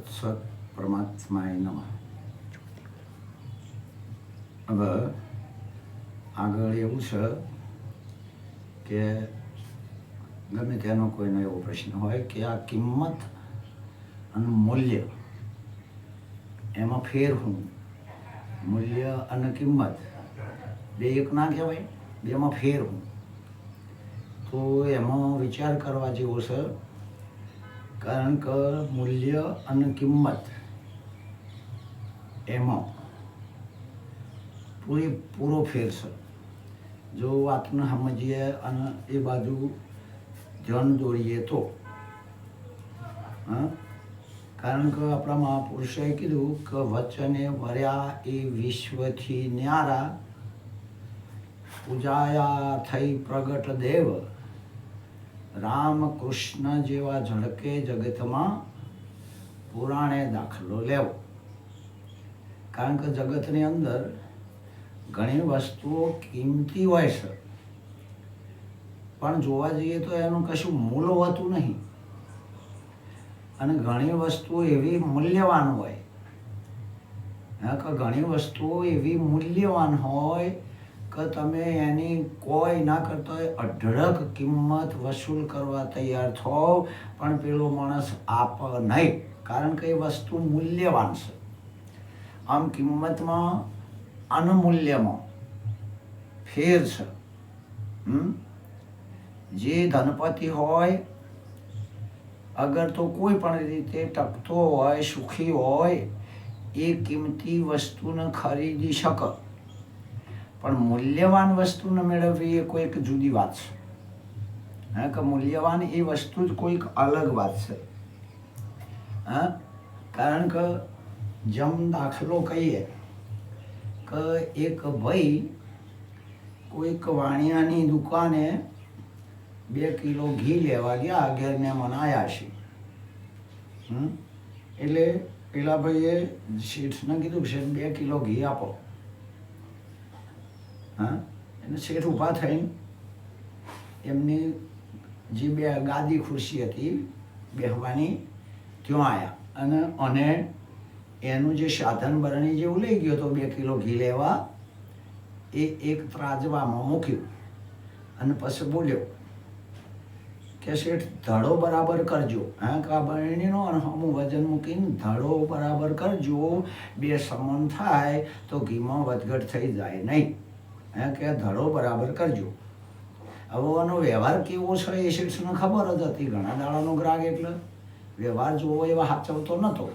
તત્સત પરમાત્માય નમ હવે આગળ એવું છે કે ગમે તેનો કોઈનો એવો પ્રશ્ન હોય કે આ કિંમત અને મૂલ્ય એમાં ફેર હું મૂલ્ય અને કિંમત બે એક ના કહેવાય બેમાં ફેર હું તો એમાં વિચાર કરવા જેવો છે કારણ કે મૂલ્ય અને કિંમત એમાં પૂરેપૂરો ફેર છે. જો વાતને સમજીએ અને એ બાજુ ધ્યાન દોરીએ તો કારણ કે આપણા મહાપુરુષોએ કીધું કે વચને વર્યા એ વિશ્વથી ન્યારા, પૂજાયા થઈ પ્રગટ દેવ. રામ કૃષ્ણ જેવા ઝળકે જગતમાં પુરાણે દાખલો લેવો. કારણ કે જગતની અંદર ઘણી વસ્તુઓ કિંમતી હોય છે. પણ જોવા જઈએ તો એનું કશું મૂલ હોતું નહીં. અને ઘણી વસ્તુઓ એવી મૂલ્યવાન હોય. કે ઘણી વસ્તુઓ એવી મૂલ્યવાન હોય કે તમે એની કોઈ ના કરતો હોય, અઢળક કિંમત વસૂલ કરવા તૈયાર છો, પણ પેલો માણસ આપ નહીં, કારણ કે એ વસ્તુ મૂલ્યવાન છે. આમ કિંમતમાં અનમૂલ્યમાં ફેર છે. જે ધનપતિ હોય, અગર તો કોઈ પણ રીતે ટકતો હોય, સુખી હોય, એ કિંમતી વસ્તુને ખરીદી શકે. પણ મૂલ્યવાન વસ્તુને મેળવવી એ કોઈક જુદી વાત છે. હા, કે મૂલ્યવાન એ વસ્તુ જ કોઈક અલગ વાત છે. હા, કારણ કે જેમ દાખલો કહીએ, કે એક ભાઈ કોઈક વાણિયાની દુકાને બે કિલો ઘી લેવા ગયા, અગિયારને મનાયા છે. એટલે પેલા ભાઈએ શેઠને કીધું શેઠ બે કિલો ઘી આપો. હા? અને શેઠ ઊભા થઈને એમની જે બે ગાદી ખુરશી હતી બેહવાની, ત્યાં આવ્યા અને અને એનું જે સાધન બરણી જેવું લઈ ગયો તો બે કિલો ઘી લેવા, એ એક ત્રાજવામાં મૂક્યું. અને પછી બોલ્યો કે શેઠ, ધડો બરાબર કરજો. હા, કા બરણીનો અને હું વજન મૂકીને ધડો બરાબર કરજો. બે સમન થાય તો ઘીમાં વધઘટ થઈ જાય નહીં. કે ધડો બરાબર કરજો. હવે આનો વ્યવહાર કેવો છે એ શિક્ષણને ખબર જ હતી. ઘણા દાડાનો ગ્રાહક એટલે વ્યવહાર જોવો એવા હાચવતો નહોતો.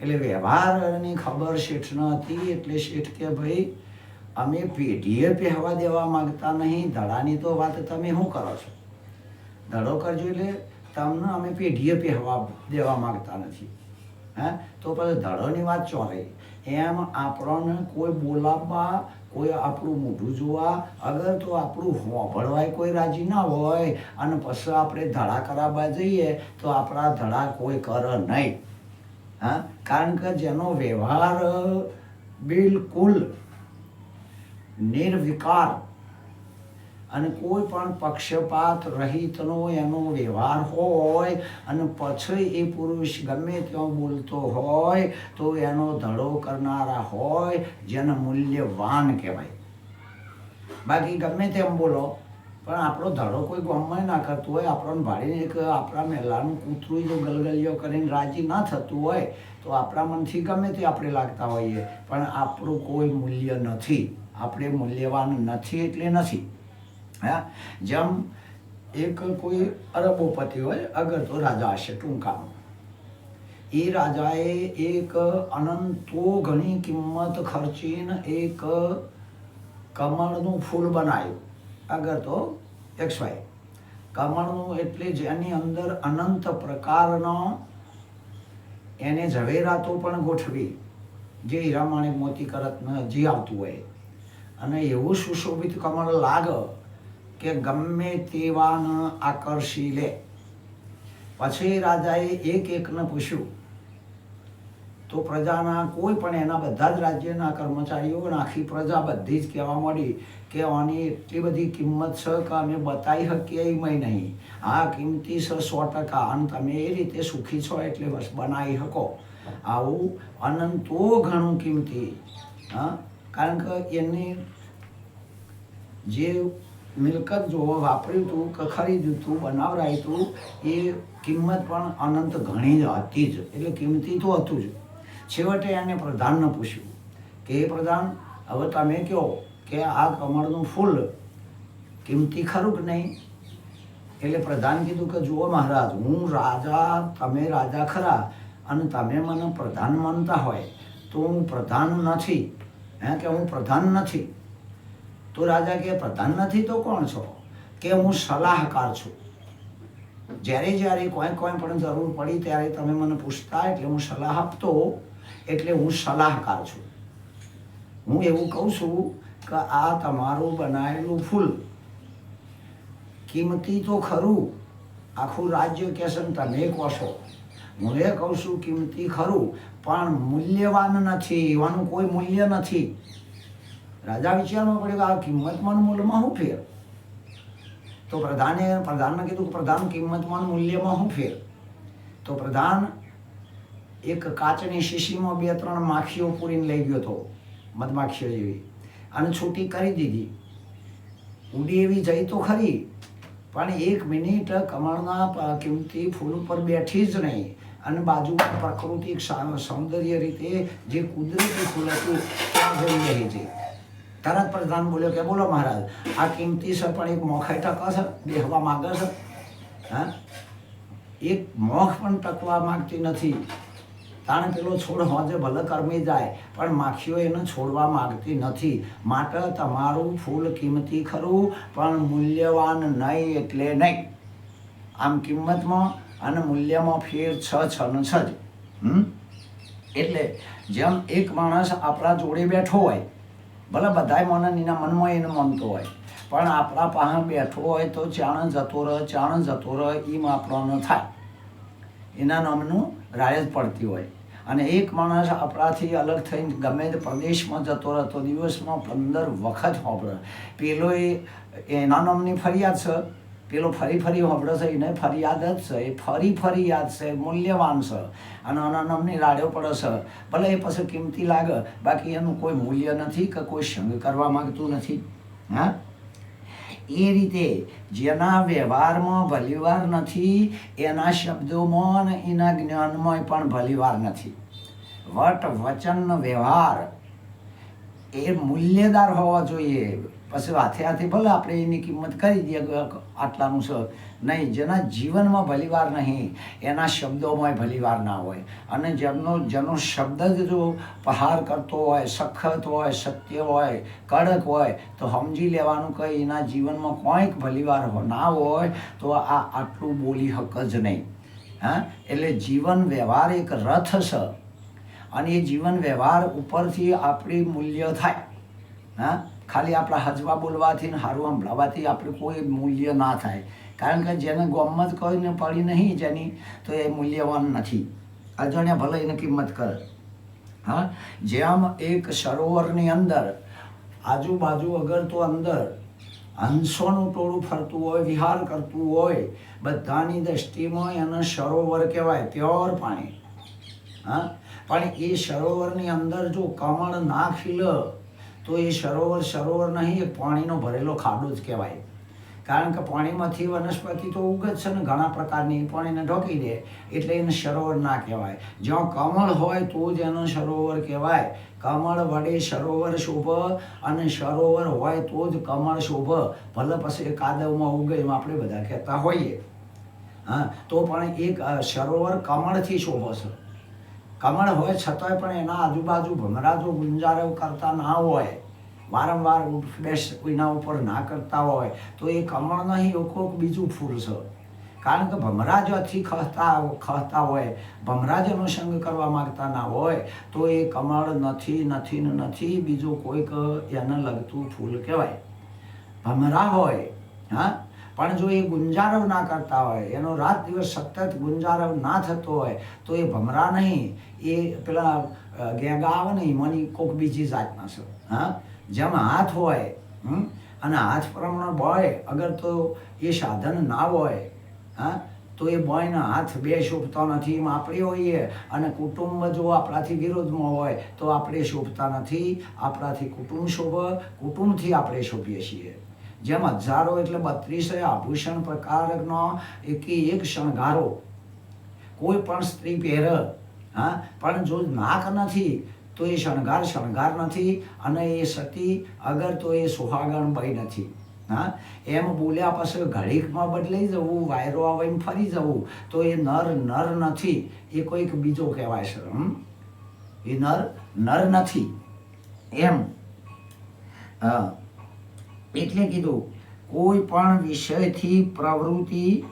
એટલે વ્યવહારની ખબર શેઠને હતી એટલે શેઠ કે ભાઈ, અમે પેઢીએ પહેવા દેવા માંગતા નહીં, ધડાની તો વાત તમે શું કરો છો? ધડો કરજો એટલે તમને અમે પેઢીએ પહેવા દેવા માંગતા નથી. હે? તો પછી ધડોની વાત ચોરે. એમ આપણને કોઈ બોલાવવા કોઈ આપણું મોઢું જોવા અગર તો આપણું હોભળવાય કોઈ રાજી ના હોય, અને પછી આપણે ધડા કરાવવા જઈએ, તો આપણા ધડા કોઈ કરે નહીં. હા? કારણ કે જેનો વ્યવહાર બિલકુલ નિર્વિકાર અને કોઈ પણ પક્ષપાત રહિતનો એનો વ્યવહાર હોય અને પછી એ પુરુષ ગમે ત્યાં બોલતો હોય તો એનો ધડો કરનારા હોય, જેને મૂલ્યવાન કહેવાય. બાકી ગમે તેમ બોલો, પણ આપણો ધડો કોઈ ગમમાં ના કરતું હોય, આપણને ભાડીને એક આપણા મહેલાનું કૂતરું જો ગલગલિયો કરીને રાજી ના થતું હોય, તો આપણા મનથી ગમે તે આપણે લાગતા હોઈએ. પણ આપણું કોઈ મૂલ્ય નથી. આપણે મૂલ્યવાન નથી એટલે નથી. હા? જેમ એક કોઈ અરબોપતિ હોય, અગર તો રાજા હશે ટૂંકામાં. એ રાજાએ એક અનંતો ઘણી કિંમત ખર્ચીને એક કમળનું ફૂલ બનાવ્યું. અગર તો એક્સ વાય કમળનું એટલે જેની અંદર અનંત પ્રકારનો એને ઝવેરાતો પણ ગોઠવી, જે હીરામાણિક મોતી કરતને જે આવતું હોય. અને એવું સુશોભિત કમળ લાગે કે ગમે તેવાને આકર્ષી લે. પછી રાજાએ એક એકને પૂછ્યું, તો પ્રજાના કોઈ પણ એના બધા જ રાજ્યના કર્મચારીઓ આખી પ્રજા બધી જ કહેવા મળી કે આની એટલી બધી કિંમત છે કે અમે બતાવી શકીએ એમય નહીં. આ કિંમતી છે સો ટકા અને તમે એ રીતે સુખી છો એટલે બસ બનાવી શકો. આવું અનંતો ઘણું કિંમતી. હા? કારણ કે એની જે મિલકત જો વાપર્યું હતું કે ખરીદ્યું હતું બનાવરાયું હતું એ કિંમત પણ અનંત ઘણી જ હતી જ. એટલે કિંમતી તો હતું જ. છેવટે એને પ્રધાનને પૂછ્યું કે, એ પ્રધાન, હવે તમે કહો કે આ કમળનું ફૂલ કિંમતી ખરું કે નહીં? એટલે પ્રધાન કીધું કે, જુઓ મહારાજ, હું રાજા, તમે રાજા ખરા અને તમે મને પ્રધાન માનતા હોય તો હું પ્રધાન નથી. હે, કે હું પ્રધાન નથી? તો રાજા કે, પ્રધાન નથી તો કોણ છો? કે, હું સલાહકાર છું. જ્યારે જ્યારે કોઈ કોઈ પણ જરૂર પડી ત્યારે તમે મને પૂછતા, એટલે હું સલાહ આપતો, એટલે હું સલાહકાર છું. હું એવું કહું છું કે, આ તમારું બનાવેલું ફૂલ, કિંમતી તો ખરું, આખું રાજ્ય કહેશે તમે કહો છો હું એ કહું છું, કિંમતી ખરું, પણ મૂલ્યવાન નથી, એવાનું કોઈ મૂલ્ય નથી. રાજા વિચારમાં પડ્યો કે આ કિંમતમાં મૂલ્યમાં શું ફેર? તો પ્રધાને પ્રધાનને કીધું કે પ્રધાન કિંમતમાં મૂલ્યમાં શું ફેર? તો પ્રધાન એક કાચની શીશીમાં બે ત્રણ માખીઓ પૂરીને લઈ ગયો હતો મધમાખીઓ જેવી, અને છૂટી કરી દીધી. ઉડી એવી જઈ તો ખરી, પણ એક મિનિટ કમળના કિંમતી ફૂલ ઉપર બેઠી જ નહીં, અને બાજુમાં પ્રકૃતિક સૌંદર્ય રીતે જે કુદરતી ફૂલ હતું ત્યાં જઈ રહી છે તરત પ્રધાન બોલ્યો કે બોલો મહારાજ, આ કિંમતી છે, પણ એક મોખાઈ ટકો છે, બેહવા માગે છે. હા? એક મોખ પણ ટકવા માગતી નથી. તાણે પેલો છોડ હોજે ભલે કરમી જાય, પણ માખીઓ એને છોડવા માગતી નથી. માટે તમારું ફૂલ કિંમતી ખરું, પણ મૂલ્યવાન નહીં એટલે નહીં. આમ કિંમતમાં અને મૂલ્યમાં ફેર છ છ ને છ જ. એટલે જેમ એક માણસ આપણા જોડે બેઠો હોય ભલે બધાય મને એના મનમાં એને માનતો હોય. પણ આપણા પાસે બેઠો હોય તો ચાણ જતો રહે ચાણ જતો રહે, એમ આપણને થાય. એના નામનું રાય જ પડતી હોય. અને એક માણસ આપણાથી અલગ થઈને ગમે તે પ્રદેશમાં જતો રહે તો દિવસમાં પંદર વખત હોબળે પેલો એ, એના નામની ફરિયાદ છે. પેલો ફરી ફરી હોબળે એને ફરિયાદ જ છે. એ ફરી ફરી યાદ છે, મૂલ્યવાન છે. અને આના નામની રાડ્યો પડે છે. ભલે એ પછી કિંમતી લાગે, બાકી એનું કોઈ મૂલ્ય નથી કે કોઈ સંગ કરવા માગતું નથી. હા? એ રીતે જેના વ્યવહારમાં ભલીવાર નથી, એના શબ્દોમાં અને એના જ્ઞાનમાં પણ ભલીવાર નથી. વટ વચન વ્યવહાર. એ મૂલ્યદાર હોવા જોઈએ. પછી હાથે હાથે ભલે આપણે એની કિંમત કરી દઈએ આટલાનું છે નહીં, જેના જીવનમાં ભલીવાર નહીં, એના શબ્દોમાં ભલીવાર ના હોય. અને જેમનો, જેનો શબ્દ જ જો પહાર કરતો હોય, સખત હોય, સત્ય હોય, કડક હોય, તો સમજી લેવાનું કે એના જીવનમાં કોઈક ભલીવાર ના હોય, તો આ આટલું બોલી હક જ નહીં. હા? એટલે જીવન વ્યવહાર એક રથ છે અને એ જીવન વ્યવહાર ઉપરથી આપણી મૂલ્ય થાય. હા? ખાલી આપણા હજવા બોલવાથી ને સારું સંભળાવવાથી આપણે કોઈ મૂલ્ય ના થાય. કારણ કે જેને ગોમત કહીને પડી નહીં જેની, તો એ મૂલ્યવાન નથી. અજાણ્યા ભલે એને કિંમત કરે. હા? જેમ એક સરોવરની અંદર, આજુબાજુ અગર તો અંદર હંસોનું ટોળું ફરતું હોય, વિહાર કરતું હોય, બધાની દ્રષ્ટિમાં એને સરોવર કહેવાય, પ્યોર પાણી. હા? પણ એ સરોવરની અંદર જો કમળ ના ખીલે તો એ સરોવર સરોવર નહીં, એ પાણીનો ભરેલો ખાડો જ કહેવાય. કારણ કે પાણીમાંથી વનસ્પતિ તો ઉગે છે ને ઘણા પ્રકારની પણ એને ઢોકી દે. એટલે એને સરોવર ના કહેવાય. જ્યાં કમળ હોય તો જ એનો સરોવર કહેવાય. કમળ વડે સરોવર શોભ અને સરોવર હોય તો જ કમળ શોભ. ભલે પછી કાદવમાં ઉગે એમ આપણે બધા કહેતા હોઈએ. હા, તો પણ એક સરોવર કમળથી શોભો છે. કમળ હોય છતાંય પણ એના આજુબાજુ ભમરાજો ગુંજારો કરતા ના હોય. વારંવાર બેસ એના ઉપર ના કરતા હોય, તો એ કમળ નહીં, એ કોઈક બીજું ફૂલ છે કારણ કે ભમરાજથી ખસતા ખહતા હોય, ભમરાજનો સંગ કરવા માંગતા ના હોય, તો એ કમળ નથી નથી ને નથી, બીજું કોઈક એને લગતું ફૂલ કહેવાય. ભમરા હોય, હા? પણ જો એ ગુંજારવ ના કરતા હોય, એનો રાત દિવસ સતત ગુંજારવ ના થતો હોય, તો એ ભમરા નહીં, એ પેલા ગેગા આવે ને, એમાંની કોક બીજી જાતના છે, હા? જેમ હાથ હોય અને હાથ પ્રમાણે બોય અગર તો એ સાધન ના હોય, હા? તો એ બોયના હાથ બે શોભતા નથી, એમ આપણે હોઈએ. અને કુટુંબ જો આપણાથી વિરોધમાં હોય, તો આપણે શોભતા નથી. આપણાથી કુટુંબ શોભ, કુટુંબથી આપણે શોભીએ છીએ. જેમ હજારો એટલે બત્રીસે આભૂષણ પ્રકારનો એકી એક શણગારો. કોઈ પણ સ્ત્રી પહેરે, હા? પણ જો નાક નથી તો એ શણગાર શણગાર નથી અને એ સતી અગર તો એ સુહાગણ ભાઈ નથી. હા? એમ બોલ્યા પછી ઘડીકમાં બદલાઈ જવું, વાયરો આવીને ફરી જવું. તો એ નર નર નથી. એ કોઈક બીજો કહેવાય છે? એ નર નર નથી. એમ. એટલે કીધું, કોઈ પણ વિષયથી પ્રવૃત્તિ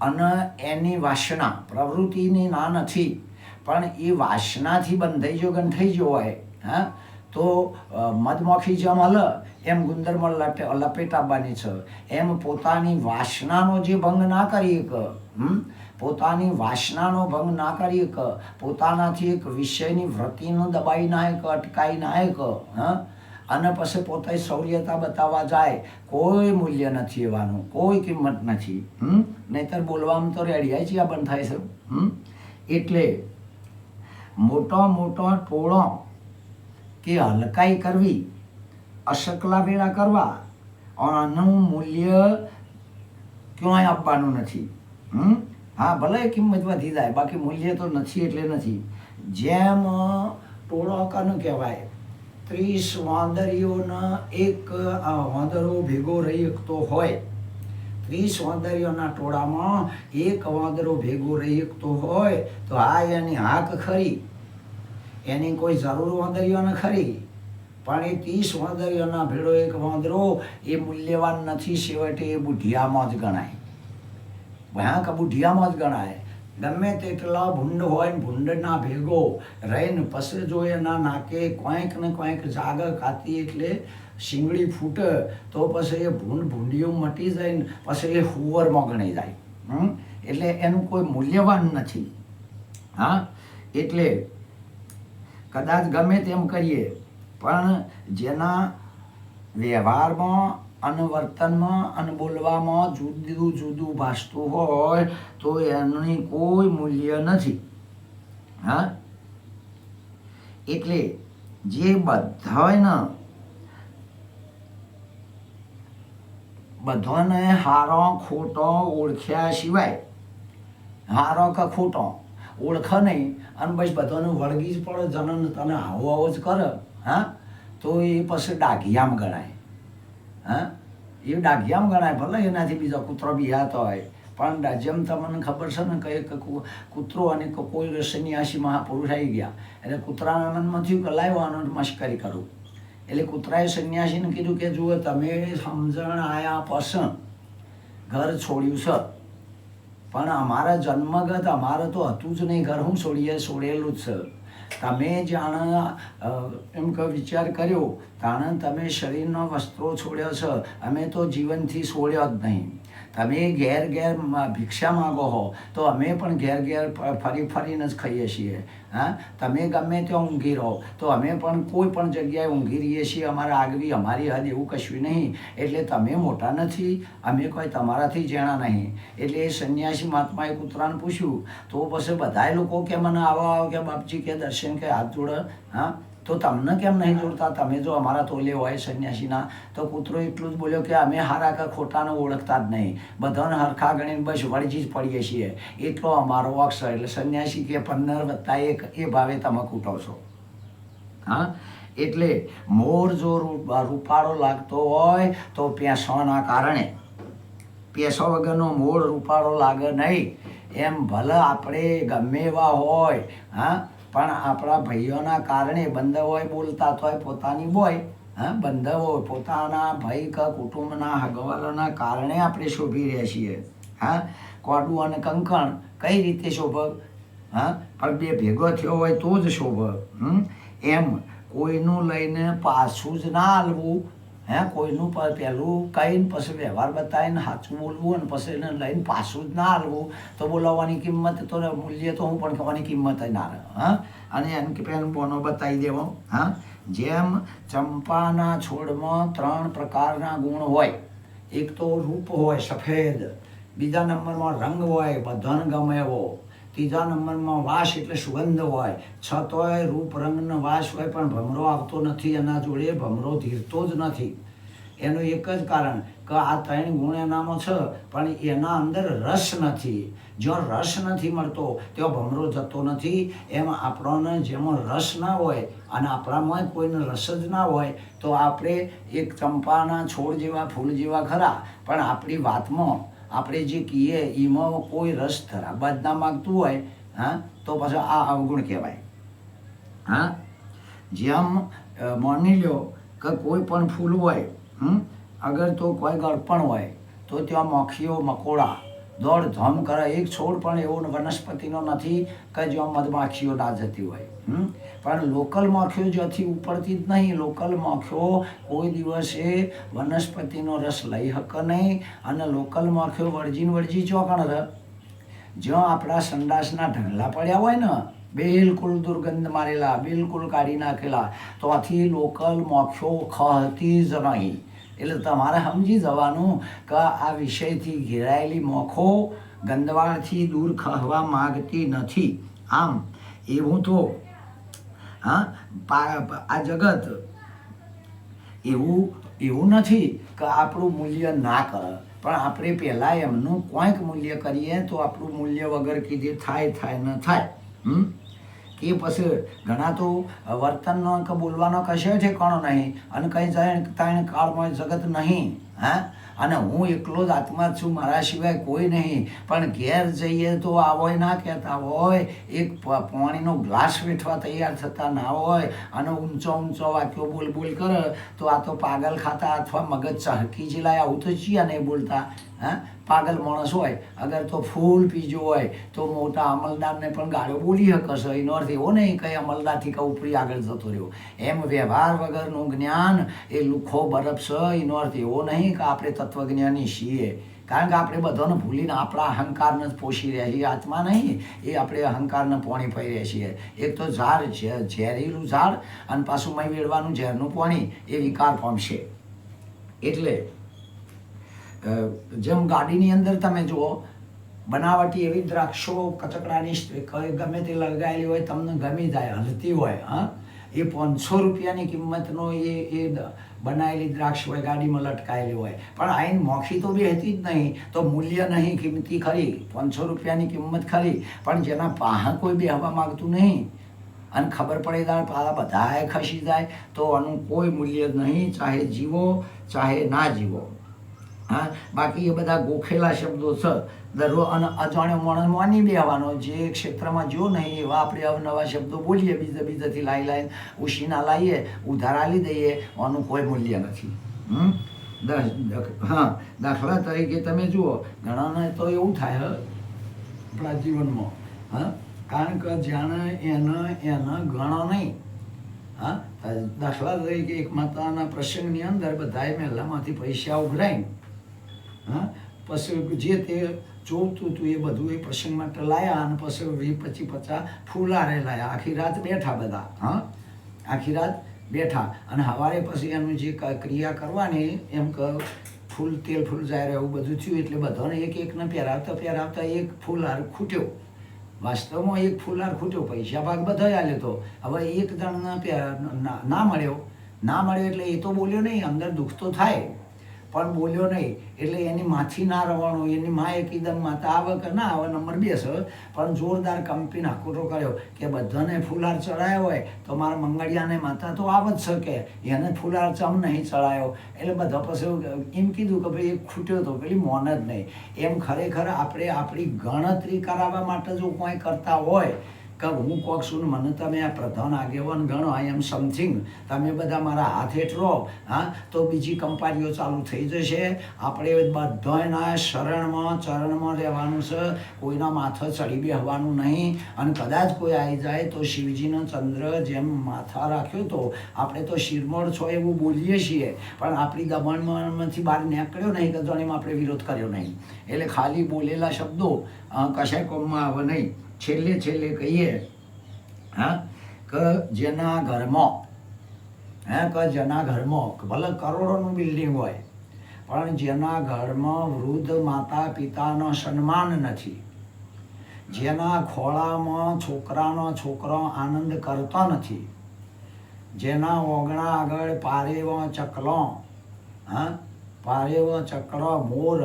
અને એની વાસના, પ્રવૃત્તિની ના નથી. પણ એ વાસનાથી બંધાઈ જો ગંઠાઈ જો હોય, હા, તો મધમાખી જેમ હલ, એમ ગુંદરમાં લપે લપેટ આવવાની છે. એમ પોતાની વાસનાનો જે ભંગ ના કરી ક હમ, પોતાની વાસનાનો ભંગ ના કરી એક, પોતાનાથી એક વિષયની વૃત્તિનો દબાઈ ના એક, અટકાઈ ના એક, હા, અને પછી પોતે શૌર્યતા બતાવવા જાય, કોઈ મૂલ્ય નથી એવાનું, કોઈ કિંમત નથી, હમ, નહીતર બોલવામાં તો રેડિયા જ આ બંધ થાય છે, હમ, એટલે મોટો મોટો ટોળો કે હલકાઈ કરવી, અશકલા વેળા કરવા, આનું મૂલ્ય ક્યાંય આપવાનું નથી. હા, ભલે કિંમત વધી જાય, બાકી મૂલ્ય તો નથી એટલે નથી. જેમ ટોળો કનું કહેવાય, ત્રીસ વાંદરીઓના એક વાંદરો ભેગો રહી શકતો હોય ત્રીસ વાંદરીઓના ટોળામાં એક વાંદરો ભેગો રહી શકતો હોય તો આ એની હાક ખરી. એની કોઈ જરૂર વાંદરીઓને ખરી. પણ એ ત્રીસ વાંદરીઓના ભેળો એક વાંદરો એ મૂલ્યવાન નથી, છેવટે એ બુઢિયામાં જ ગણાય. ભયાંક બુઢિયામાં જ ગણાય. ગમે તેટલા ભૂંડ હોય ને ભૂંડના ભેગો રહીને પસે જો એના નાકે કોઈક ને કોઈક જાગ ખાતી એટલે શીંગડી ફૂટે તો પછી એ ભૂંડ ભૂંડીઓ મટી જાય ને પછી એ હુવરમાં ગણી જાય. એટલે એનું કોઈ મૂલ્યવાન નથી. હા? એટલે કદાચ ગમે તેમ કરીએ પણ જેના વ્યવહારમાં અને વર્તનમાં અને બોલવામાં જુદું જુદું ભાસતું હોય, તો એની કોઈ મૂલ્ય નથી. હા? એટલે જે બધાને બધાને હારો, ખોટો ઓળખ્યા સિવાય, હારો કે ખોટો ઓળખ નહીં અને પછી બધાને વળગી જ પડે, જનન તને આવો આવો જ કરે, હા? તો એ પછી ડાઘિયામ ગણાય, હા? એ ડાઘિયામ ગણાય, ભલે એનાથી બીજો કૂતરો બિહાતો હોય, પણ જેમ તમને ખબર છે ને કે કૂતરો અને કોઈ સન્યાસી મહાપુરુષ આવી ગયા, એટલે કૂતરાના મનમાં થયું કે લાવ્યો મશ્કરી કરું. એટલે કૂતરાએ સંન્યાસીને કીધું કે, જુઓ, તમે સમજણ આયા પસંદ. ઘર છોડ્યું છે. પણ અમારા જન્મગત, અમારે તો હતું જ નહીં ઘર. હું છોડીએ છોડેલું જ છે. તમે જાણે એમ કે, વિચાર કર્યો, તાણે તમે શરીરનો વસ્ત્રો છોડ્યો છે. અમે તો જીવનથી છોડ્યો જ નહીં. તમે ઘેર ઘેર ભિક્ષા માગો હો, તો અમે પણ ઘેર ઘેર ફરી ફરીને જ ખાઈએ છીએ. હા? તમે ગમે ત્યાં ઊંઘી રહો, તો અમે પણ કોઈ પણ જગ્યાએ ઊંઘી રહીએ છીએ. અમારા આગવી અમારી હદ એવું કશું નહીં. એટલે તમે મોટા નથી, અમે કોઈ તમારાથી જેણા નહીં. એટલે એ સંન્યાસી મહાત્માએ કૂતરાને પૂછ્યું, તો પછી બધાય લોકો કે મને આવો આવો કે બાપજી કે દર્શન કે હાથ જોડે. હા? તો તમને કેમ નહીં જોડતા? તમે જો અમારા તોલે હોય સંન્યાસીના, તો કૂતરો એટલું જ બોલ્યો કે અમે હારા કે ખોટાને ઓળખતા જ નહીં. બધાને હરખા ગણીને બસ વળજી જ પડીએ છીએ. એટલો અમારો અક્ષર. એટલે સંન્યાસી કે પંદર વત્તા એક, એ ભાવે તમે કૂટો છો હા? એટલે મોર જો રૂપાળો લાગતો હોય, તો પેસવાના કારણે. પેસો વગરનો મોર રૂપાળો લાગે નહીં. એમ ભલે આપણે ગમે એવા હોય, હા? પણ આપણા ભાઈઓના કારણે બંધ હોય, બોલતા તોય પોતાની બોય હા, બંધવો પોતાના ભાઈ કે કુટુંબના હગવાલોના કારણે આપણે શોભી રહ્યા છીએ. હા, કોડું અને કંકણ કઈ રીતે શોભક હા, પણ બે ભેગો થયો હોય તો જ શોભક એમ કોઈનું લઈને પાછું જ ના હાલવું. હે, કોઈનું પ- પહેલું કહીને પછી વ્યવહાર બતાવીને સાચું બોલવું અને પછી એને લઈને પાછું જ ના હાલવું. તો બોલાવવાની કિંમત તો મૂલ્ય તો હું પણ કહેવાની કિંમત ના રહે હા? અને એમ કે પેલું બોનો બતાવી દેવો, હા? જેમ ચંપાના છોડમાં ત્રણ પ્રકારના ગુણ હોય. એક તો રૂપ હોય સફેદ, બીજા નંબરમાં રંગ હોય, બધાને ગમે એવો. ત્રીજા નંબરમાં વાસ એટલે સુગંધ હોય. છતોય રૂપ રંગનો વાસ હોય, પણ ભમરો આવતો નથી એના જોડે, ભમરો ધીરતો જ નથી. એનું એક જ કારણ કે આ ત્રણ ગુણ એનામાં છે, પણ એના અંદર રસ નથી. જો રસ નથી મળતો તેઓ ભમરો જતો નથી. એમ આપણને જેમાં રસ ના હોય અને આપણામાં કોઈનો રસ જ ના હોય, તો આપણે એક ચંપાના છોડ જેવા, ફૂલ જેવા ખરા, પણ આપણી વાતમાં આપણે જે કહીએ, એમાં કોઈ રસ ધરાવવા જ ના માગતું હોય, હા, તો પછી આ અવગુણ કહેવાય. હા? જેમ માની લો કે કોઈ પણ ફૂલ હોય અગર તો કોઈ ગળપણ હોય, તો ત્યાં મખીઓ, મકોડા દોડ ધમ કરે, એક છોડ પણ એવો વનસ્પતિનો નથી કે જ્યાં મધમાખીઓ ના જતી હોય. પણ લોકલ માખીઓ જ્યાંથી ઉપડતી જ નહીં, લોકલ માખીઓ કોઈ દિવસે વનસ્પતિનો રસ લઈ શકે નહીં અને લોકલ માખીઓ વળજીને વળજી ચોકણ રહે. જ્યાં આપણા સંડાસના ઢગલા પડ્યા હોય ને, બિલકુલ દુર્ગંધ મારેલા, બિલકુલ કાઢી નાખેલા, તો આથી લોકલ મોખ્યો ખહતી જ નહીં. એટલે તમારે સમજી જવાનું કે આ વિષયથી ઘેરાયેલી મોખો ગંદવાળથી દૂર ખવા માગતી નથી. આમ, એવું તો, હા આ જગત એવું એવું નથી કે આપણું મૂલ્ય ના કરે. પણ આપણે પહેલાં એમનું કોઈક મૂલ્ય કરીએ તો આપણું મૂલ્ય વગર કીધે થાય થાય ન થાય. હમ? કે પછી ઘણા તો વર્તનનો કે બોલવાનો કશો ઠેકાણો નહીં. અને કંઈ જાય તાણ કાળમાં જગત નહીં. હા? અને હું એકલો જ આત્મા છું, મારા સિવાય કોઈ નહીં. પણ ઘેર જઈએ તો આવો ના કહેતા હોય. એક પાણીનો ગ્લાસ વેઠવા તૈયાર થતા ના હોય. અને ઊંચો ઊંચો વાક્યો બોલ બોલ કરે, તો આ તો પાગલ ખાતા અથવા મગજ ચહકી જલાય આવું તો છીએ નહીં બોલતા. હા? પાગલ માણસ હોય, અગર તો ફૂલ પીજો હોય, તો મોટા અમલદારને પણ ગાળો બોલી શકશે એનો અર્થ એવો નહીં કંઈ અમલદારથી કે ઉપરી આગળ જતો રહ્યો. એમ વ્યવહાર વગરનું જ્ઞાન એ લુખો બરફ છે એનો અર્થ એવો નહીં કે આપણે તત્વજ્ઞાની છીએ. કારણ કે આપણે બધાને ભૂલીને આપણા અહંકારને જ પોષી રહ્યા છીએ. આત્મા નહીં, એ આપણે અહંકારને પોણી પડી રહ્યા છીએ. એક તો ઝાડ ઝેરીલું ઝાડ અને પાછું મય વેડવાનું ઝેરનું પોણી, એ વિકાર પામશે. એટલે જેમ ગાડીની અંદર તમે જુઓ, બનાવટી એવી દ્રાક્ષો કચકડાની ગમે તે લગાવેલી હોય, તમને ગમી જાય, હલતી હોય, હા? એ પાંચસો રૂપિયાની કિંમતનો એ એ બનાવેલી દ્રાક્ષ હોય, ગાડીમાં લટકાયેલી હોય. પણ આઈન મોખી તો બી હતી જ નહીં, તો મૂલ્ય નહીં, કિંમતી ખરી, પાંચસો રૂપિયાની કિંમત ખરી, પણ જેના પાહા કોઈ બી હવા માગતું નહીં, અને ખબર પડે ત્યારે પાલા બધાએ ખસી જાય, તો આનું કોઈ મૂલ્ય નહીં, ચાહે જીવો, ચાહે ના જીવો. હા? બાકી એ બધા ગોખેલા શબ્દો છે. દરરોજ અને અજાણ્યો માણસ માની બેવાનો જે ક્ષેત્રમાં જો નહીં એવા આપણે અવનવા શબ્દો બોલીએ, બીજા બીજાથી લાઈ લાઈ ઉશીના લાવીએ ઉધારા આલી દઈએ, આનું કોઈ મૂલ્ય નથી. હમ? હા, દાખલા તરીકે તમે જુઓ, ઘણાને તો એવું થાય આપણા જીવનમાં, હા? કારણ કે જાણે એને એને ગણો નહીં. હા? દાખલા તરીકે એક માતાના પ્રસંગની અંદર બધાએ મહેલામાંથી પૈસા ઉઘરાઈને હા? પછી જે તે જોતું હતું એ બધું એ પ્રસંગ માટે લાયા અને પછી વીસ પચીસ પચાસ ફૂલારે લાયા. આખી રાત બેઠા બધા, હા? આખી રાત બેઠા. અને સવારે પછી એનું જે ક્રિયા કરવાની એમ કે ફૂલ તેલ ફૂલ જાય એવું બધું થયું એટલે બધાને એક એકને પહેરાવતા પહેરાવતા એક ફૂલહાર ખૂટ્યો. વાસ્તવમાં એક ફૂલહાર ખૂટ્યો, પૈસા ભાગ બધા આલ્યો તો. હવે એક જણને ના મળ્યો. ના મળ્યો એટલે એ તો બોલ્યો નહીં, અંદર દુઃખ તો થાય. પણ બોલ્યો નહીં. એટલે એની માથી ના રવાનું એની મા એકદમ માતા આવે કે ના આવે નંબર બે છે. પણ જોરદાર કંપીને હાકોટો કર્યો કે બધાને ફૂલહાર ચડાયો હોય તો મારા મંગળિયાને માતા તો આવે જ શકે. એને ફૂલહાર ચમ નહીં ચડાયો. એટલે બધા પછી એમ કીધું કે ભાઈ, એક ખૂટ્યો તો પેલી મોન જ નહીં. એમ ખરેખર આપણે આપણી ગણતરી કરાવવા માટે જો કોઈ કરતા હોય કે હું કોક છું ને મને તમે આ પ્રધાન આગેવાન ગણો આઈ એમ સમથિંગ તમે બધા મારા હાથ હેઠળો. હા, તો બીજી કંપાનીઓ ચાલુ થઈ જશે. આપણે બધાના શરણમાં, ચરણમાં રહેવાનું છે. કોઈના માથે ચડી બેહવાનું નહીં. અને કદાચ કોઈ આવી જાય તો શિવજીનો ચંદ્ર જેમ માથા રાખ્યો તો આપણે તો શિરમોડ છો એવું બોલીએ છીએ. પણ આપણી દમણમાંથી બહાર નીકળ્યો નહીં કે જાણીમાં આપણે વિરોધ કર્યો નહીં. એટલે ખાલી બોલેલા શબ્દો કશાય કોમમાં આવે નહીં. છેલ્લે છેલ્લે કહીએ, હા, કે જેના ઘરમાં, હે, કે જેના ઘરમાં ભલે કરોડોનું બિલ્ડિંગ હોય, પણ જેના ઘરમાં વૃદ્ધ માતા પિતાનો સન્માન નથી, જેના ખોળામાં છોકરાનો છોકરો આનંદ કરતો નથી, જેના ઓગણા આગળ પારેવો ચકલો, હા, પારેવો ચકલો મોર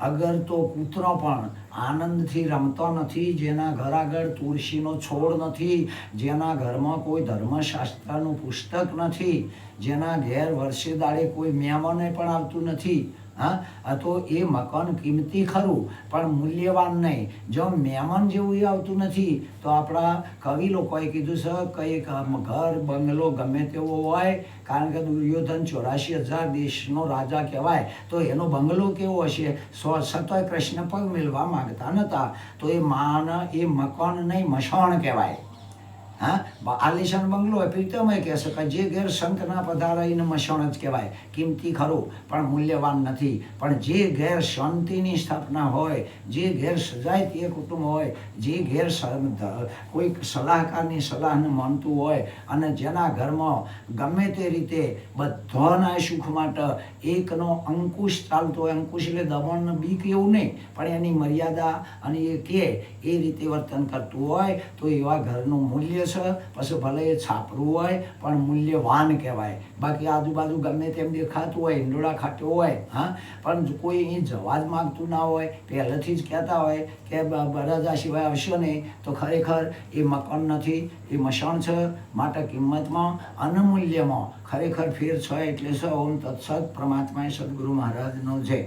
અગર તો કૂતરો પણ આનંદથી રમતો નથી, જેના ઘર આગળ તુલસીનો છોડ નથી, જેના ઘરમાં કોઈ ધર્મશાસ્ત્રનું પુસ્તક નથી, જેના ઘેર વર્ષે દાડે કોઈ મહેમાને પણ આવતું નથી હા? તો એ મકાન કિંમતી ખરું, પણ મૂલ્યવાન નહીં. જો મહેમાન જેવું એ આવતું નથી, તો આપણા કવિ લોકોએ કીધું છે કે ઘર, બંગલો ગમે તેવો હોય, કારણ કે દુર્યોધન ચોરાશી હજાર દેશનો રાજા કહેવાય, તો એનો બંગલો કેવો હશે? સો, સતોય કૃષ્ણ પગ મેળવા માગતા નહોતા તો એ માન, એ મકાન નહીં મસાણ કહેવાય. હા? આલિશાન બંગલો હોય પ્રીતમય કહેશે કે જે ઘેર શંખના પધારાઈને મસણ જ કહેવાય. કિંમતી ખરું, પણ મૂલ્યવાન નથી. પણ જે ઘેર શાંતિની સ્થાપના હોય, જે ઘેર સજાય તે કુટુંબ હોય, જે ઘેર કોઈક સલાહકારની સલાહને માનતું હોય, અને જેના ઘરમાં ગમે તે રીતે બધાના સુખ માટે એકનો અંકુશ ચાલતો હોય, અંકુશ એટલે દમણનું બીક એવું નહીં, પણ એની મર્યાદા અને એ કે એ રીતે વર્તન કરતું હોય, તો એવા ઘરનું મૂલ્ય છે, પછી ભલે એ છાપરું હોય, પણ મૂલ્યવાન કહેવાય. બાકી આજુબાજુ ગમે તેમ દેખાતું હોય, ઈંડોળા ખાટ્યો હોય, હા, પણ કોઈ અહીં જવા જ માગતું ના હોય, પહેલેથી જ કહેતા હોય કે બરાજા સિવાય આવશો નહીં, તો ખરેખર એ મકાન નથી, એ મસાણ છે, માટે કિંમતમાં અને મૂલ્યમાં ખરેખર ફેર છે એટલે છે ઓમ તત્સદ પરમાત્માએ સદગુરુ મહારાજનો જય.